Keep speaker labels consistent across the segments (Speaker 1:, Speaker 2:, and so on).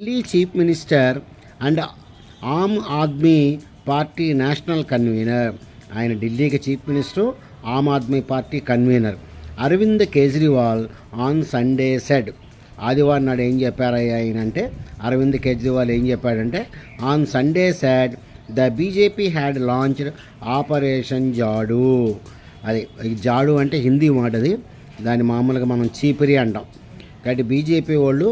Speaker 1: Delhi chief minister and Aam Aadmi party national convener. ఆయన ఢిల్లీకి chief minister Aam Aadmi party convener. Arvind Kejriwal on Sunday said. ఆదివారం నాడు ఏం చెప్పారయ్యా ఆయన అంటే అరవింద్ కేజ్రీవాల్ ఏం చెప్పాడంటే on Sunday said the BJP had launched operation Jhadu. అది జాడు అంటే హిందీ మాట అది దాన్ని మామూలుగా మనం చీపిరి అంటాం. కాబట్టి బీజేపీ వాళ్ళు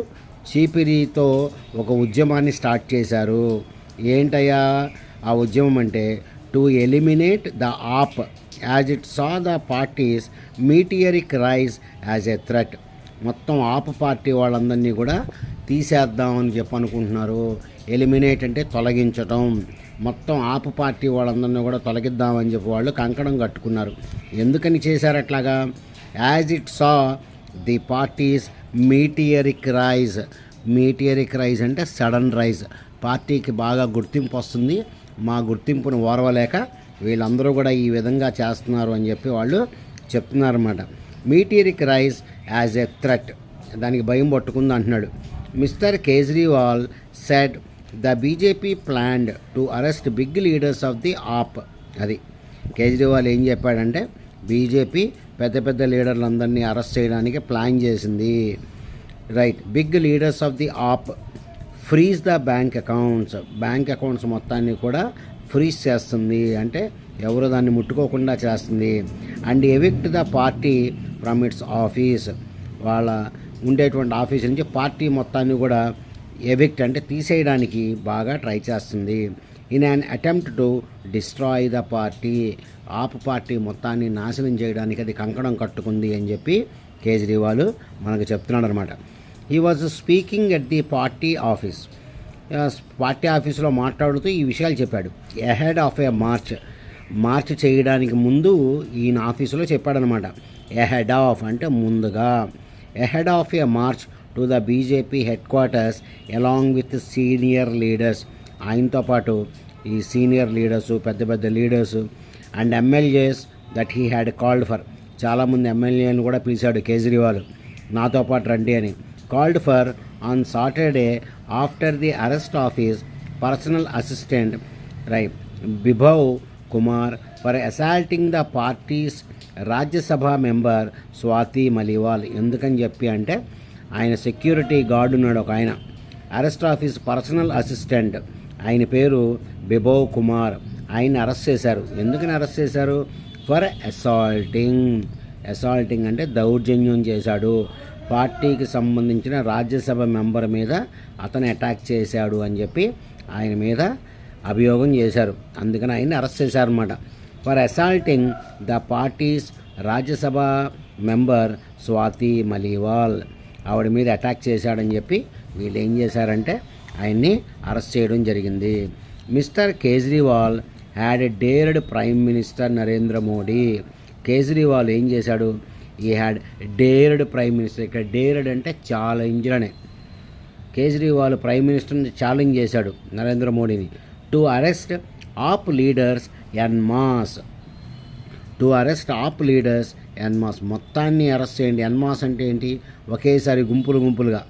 Speaker 1: చీపిరితో ఒక ఉద్యమాన్ని స్టార్ట్ చేశారు. ఏంటయ్యా? ఆ ఉద్యమం అంటే to eliminate the AAP as it saw the party's meteoric rise as a threat. మొత్తం ఆప్ పార్టీ వాళ్ళందరినీ కూడా తీసేద్దామని చెప్పి అనుకుంటున్నారు ఎలిమినేట్ అంటే తొలగించటం. మొత్తం ఆపు పార్టీ వాళ్ళందరినీ కూడా తొలగిద్దామని చెప్పి వాళ్ళు కంకణం కట్టుకున్నారు. ఎందుకని చేశారు అట్లాగా? As it saw the party's meteoric rise. Meteoric rise అంటే సడన్ రైజ్. పార్టీకి బాగా గుర్తింపు వస్తుంది. మా గుర్తింపును ఓర్వలేక వీళ్ళందరూ కూడా ఈ విధంగా చేస్తున్నారు అని చెప్పి వాళ్ళు చెప్తున్నారన్నమాట. Meteoric rise as a threat. దానికి భయం పట్టుకుంది అంటున్నాడు. Mr Kejriwal said the BJP planned to arrest big leaders of the AAP. అది. కేజ్రీవాల్ ఏం చెప్పాడంటే బీజేపీ పెద్ద పెద్ద లీడర్లందరినీ అరెస్ట్ చేయడానికి ప్లాన్ చేసింది. Right big leaders of the AAP freeze the bank accounts bank accounts మొత్తాన్ని కూడా ఫ్రీజ్ చేస్తుంది. అంటే ఎవరు దాన్ని ముట్టుకోకుండా చేస్తుంది. And evict the party from its office వాళ్ళ ఉండేటువంటి ఆఫీస్ నుంచి పార్టీ మొత్తాన్ని కూడా ఎవిక్ట్ అంటే తీసేయడానికి బాగా ట్రై చేస్తుంది. In an attempt to destroy the party AAP party మొత్తాన్ని నాశనం చేయడానికి అది కంకణం కట్టుకుంది అని చెప్పి కేజ్రీవాల్ మనకు చెప్తున్నాడు అనమాట ఈ was speaking at the party office party ఆఫీసులో మాట్లాడుతూ ఈ విషయాలు చెప్పాడు. Ahead of a march march చేయడానికి ముందు ఈయన ఆఫీసులో చెప్పాడనమాట. ఎహెడ్ ఆఫ్ అంటే ముందుగా. Ahead of a march to the BJP headquarters along with senior leaders ఆయనతో పాటు ఈ సీనియర్ లీడర్స్ పెద్ద పెద్ద leaders and MLAs that he had called for చాలామంది ఎమ్మెల్యేలను కూడా పిలిచాడు కేజ్రీవాల్. నాతో పాటు రండి అని. Called for on Saturday after the arrest office personal assistant రై Bibhav Kumar for assaulting the parties Rajya Sabha member Swati Maliwal. ఎందుకని చెప్పి అంటే ఆయన సెక్యూరిటీ గార్డు ఉన్నాడు ఒక ఆయన. Arrest office personal assistant. ఆయన పేరు బిభవ్ కుమార్. ఆయన అరెస్ట్ చేశారు. ఎందుకని అరెస్ట్ చేశారు? For assaulting. అసాల్టింగ్ అంటే దౌర్జన్యం చేశాడు. పార్టీకి సంబంధించిన రాజ్యసభ మెంబర్ మీద అతను అటాక్ చేశాడు అని చెప్పి ఆయన మీద అభియోగం చేశారు. అందుకని ఆయన్ని అరెస్ట్ చేశారన్నమాట. For assaulting the parties Rajya Sabha member Swati Maliwal ఆవిడ మీద అటాక్ చేశాడని చెప్పి వీళ్ళు ఏం చేశారంటే ఆయన్ని అరెస్ట్ చేయడం జరిగింది. Mister Kejriwal had dared prime minister Narendra Modi Kejriwal ఏం చేశాడు? ఈ హ్యాడ్ డేర్డ్ ప్రైమ్ మినిస్టర్ ఇక్కడ డేర్డ్ అంటే ఛాలెంజ్డ్ అనే కేజ్రీవాల్ ప్రైమ్ మినిస్టర్ని ఛాలెంజ్ చేశాడు నరేంద్ర మోడీని to arrest AAP leaders en masse to arrest AAP leaders en masse మొత్తాన్ని అరెస్ట్ చేయండి. ఎన్మాస్ అంటే ఏంటి? ఒకేసారి గుంపులు గుంపులుగా.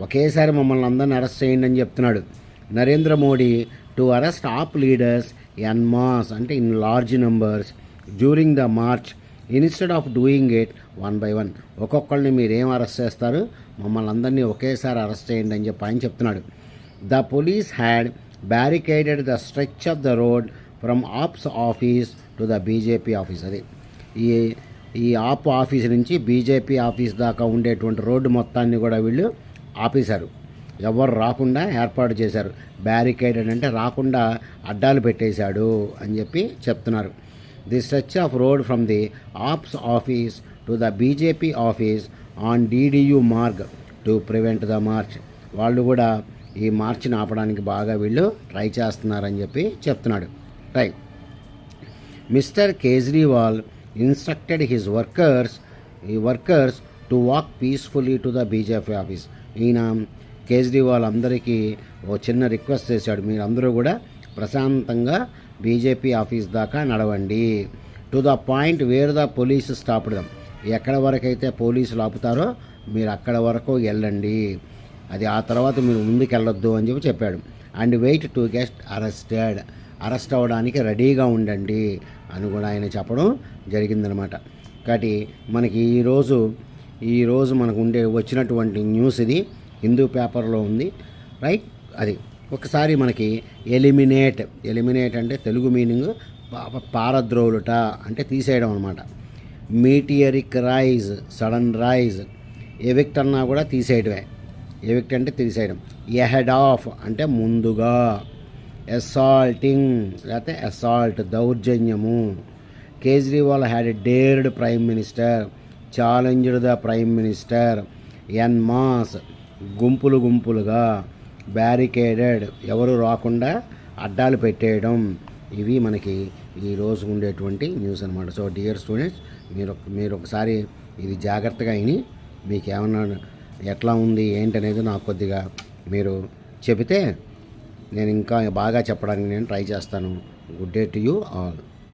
Speaker 1: ఒకేసారి మమ్మల్ని అందరిని అరెస్ట్ చేయండి అని చెప్తున్నాడు. Narendra Modi to arrest AAP leaders en masse అంటే in large numbers during the march instead of doing it one by one ఒక్కొక్కరిని మీరేం అరెస్ట్ చేస్తారు? మమ్మల్ని అందరినీ ఒకేసారి అరెస్ట్ చేయండి అని చెప్పి ఆయన చెప్తున్నాడు. The police had barricaded the stretch of the road from AAP's office to the BJP office అది. ఈ ఈ ఆప్ ఆఫీస్ నుంచి బీజేపీ ఆఫీస్ దాకా ఉండేటువంటి రోడ్డు మొత్తాన్ని కూడా వీళ్ళు ఆపేశారు. ఎవరు రాకుండా ఏర్పాటు చేశారు. బ్యారికేడెడ్ అంటే రాకుండా అడ్డాలు పెట్టేశాడు అని చెప్పి చెప్తున్నారు. The stretch of road from the AAP's office to the BJP office on DDU Marg to prevent the march వాళ్ళు కూడా ఈ మార్చిని ఆపడానికి బాగా వీళ్ళు ట్రై చేస్తున్నారని చెప్పి చెప్తున్నాడు. Right Mr Kejriwal instructed his workers ఈ workers to walk peacefully to the BJP office. ఈయన కేజ్రీవాల్ అందరికీ ఓ చిన్న రిక్వెస్ట్ చేశాడు. మీరు అందరూ కూడా ప్రశాంతంగా బీజేపీ ఆఫీస్ దాకా నడవండి. To the point where the police stop them ఎక్కడ వరకైతే పోలీసులు ఆపుతారో మీరు అక్కడ వరకు వెళ్ళండి. అది ఆ తర్వాత మీరు ముందుకెళ్ళొద్దు అని చెప్పి చెప్పాడు. And wait to get arrested. Arrest అవ్వడానికి రెడీగా ఉండండి అని కూడా ఆయన చెప్పడం జరిగిందనమాట కాబట్టి మనకి ఈరోజు ఈరోజు మనకు ఉండే వచ్చినటువంటి న్యూస్ ఇది. హిందూ పేపర్లో ఉంది. రైట్? అది ఒకసారి మనకి ఎలిమినేట్ ఎలిమినేట్ అంటే తెలుగు మీనింగ్ పా- పారద్రోలుట అంటే తీసేయడం అనమాట meteoric rise sudden rise evict అన్నా కూడా తీసేయడమే ఎవిక్ట్ అంటే తీసేయడం. ఎహెడ్ ఆఫ్ అంటే ముందుగా. అసాల్టింగ్ లేకపోతే assault దౌర్జన్యము. Kejriwal had dared prime minister challenged the prime minister en masse. గుంపులు గుంపులుగా బ్యారికేడెడ్ ఎవరు రాకుండా అడ్డాలు పెట్టేయడం. ఇవి మనకి ఈ రోజు ఉండేటువంటి న్యూస్ అనమాట సో డియర్ స్టూడెంట్స్ మీరు మీరు ఒకసారి ఇది జాగ్రత్తగా అయిని మీకు ఏమన్నా ఎట్లా ఉంది ఏంటనేది నాకు కొద్దిగా మీరు చెబితే నేను ఇంకా బాగా చెప్పడానికి నేను ట్రై చేస్తాను. Good day to you all